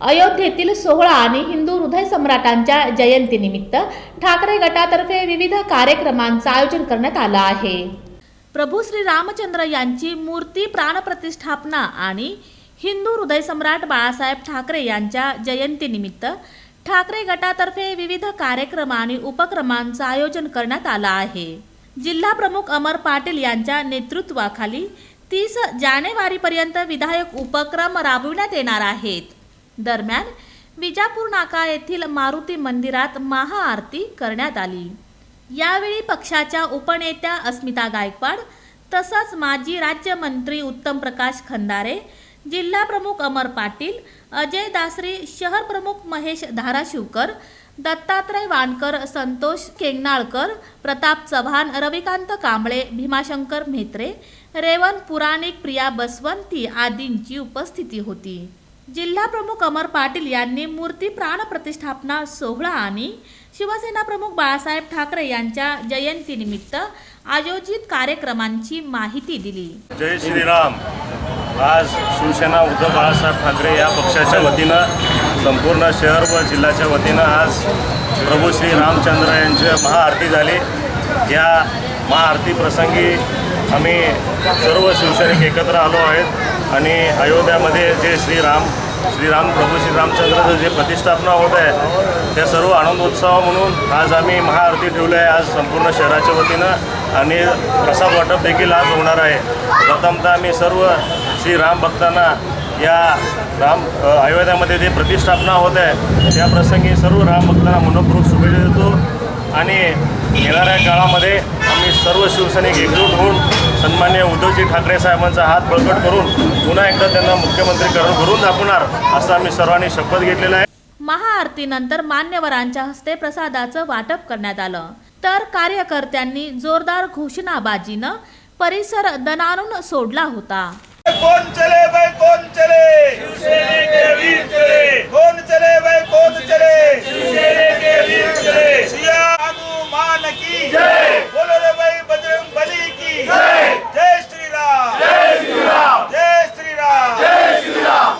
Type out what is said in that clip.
अयोध्येतील सोहळा आणि हिंदू हृदय सम्राटांच्या जयंतीनिमित्त ठाकरे गटातर्फे विविध कार्यक्रमांचं आयोजन करण्यात आलं आहे. प्रभू श्री रामचंद्र यांची मूर्ती प्राणप्रतिष्ठापना आणि हिंदू हृदय सम्राट बाळासाहेब ठाकरे यांच्या जयंतीनिमित्त ठाकरे गटातर्फे विविध कार्यक्रम आणि उपक्रमांचं आयोजन करण्यात आलं आहे. जिल्हा प्रमुख अमर पाटील यांच्या नेतृत्वाखाली तीस जानेवारीपर्यंत विधायक उपक्रम राबविण्यात येणार आहेत. दरम्यान विजापूर नाका येथील मारुती मंदिरात महाआरती करण्यात आली. यावेळी पक्षाच्या उपनेत्या अस्मिता गायकवाड तसंच माजी राज्यमंत्री उत्तम प्रकाश खंदारे जिल्हा प्रमुख अमर पाटील अजय दासरी शहर प्रमुख महेश धाराशिवकर दत्तात्रय वानकर संतोष केंगनाळकर प्रताप चव्हाण रविकांत कांबळे भीमाशंकर म्हेत्रे रेवण पुराणिक प्रिया बसवंती आदींची उपस्थिती होती. जिल्हा प्रमुख अमर पाटील यांनी मूर्ती प्राण प्रतिष्ठापना सोहळा आणि शिवसेना प्रमुख बाळासाहेब ठाकरे यांच्या जयंतीनिमित्त आयोजित कार्यक्रमांची माहिती दिली. जय श्रीराम. आज शिवसेना उद्धव बाळासाहेब ठाकरे या पक्षाच्या वतीनं संपूर्ण शहर व जिल्ह्याच्या वतीनं आज प्रभू श्री रामचंद्र यांची महाआरती झाली. या महाआरती प्रसंगी आम्ही सर्व शिवसैनिक एकत्र आलो आहेत आणि अयोध्यामध्ये जे श्रीराम श्रीराम प्रभू श्रीरामचंद्राचं जे प्रतिष्ठापना होत आहे त्या सर्व आनंदोत्सव म्हणून आज आम्ही महाआरती ठेवली आहे. आज संपूर्ण शहराच्या वतीनं आणि प्रसाद वाटप देखील आज होणार आहे. प्रथमतः आम्ही सर्व श्रीराम भक्तांना या राम अयोध्यामध्ये जे प्रतिष्ठापना होत आहे त्या प्रसंगी सर्व राम भक्तांना मनपूर्वक शुभेच्छा देतो. आणि येणाऱ्या काळामध्ये आम्ही सर्व शिवसैनिक एकजूट होऊन सन्मान्य उद्धवजी ठाकरे साहेबांचा हात बळकट करून पुन्हा एकदा त्यांना मुख्यमंत्री करून करून दाखवणार असं आम्ही सर्वांनी शपथ घेतलेला आहे. महाआरतीनंतर मान्यवरांच्या हस्ते प्रसादाचं वाटप करण्यात आलं. तर कार्यकर्त्यांनी जोरदार घोषणाबाजीनं परिसर दणाणून सोडला होता. कौन चले भाई कौन चले.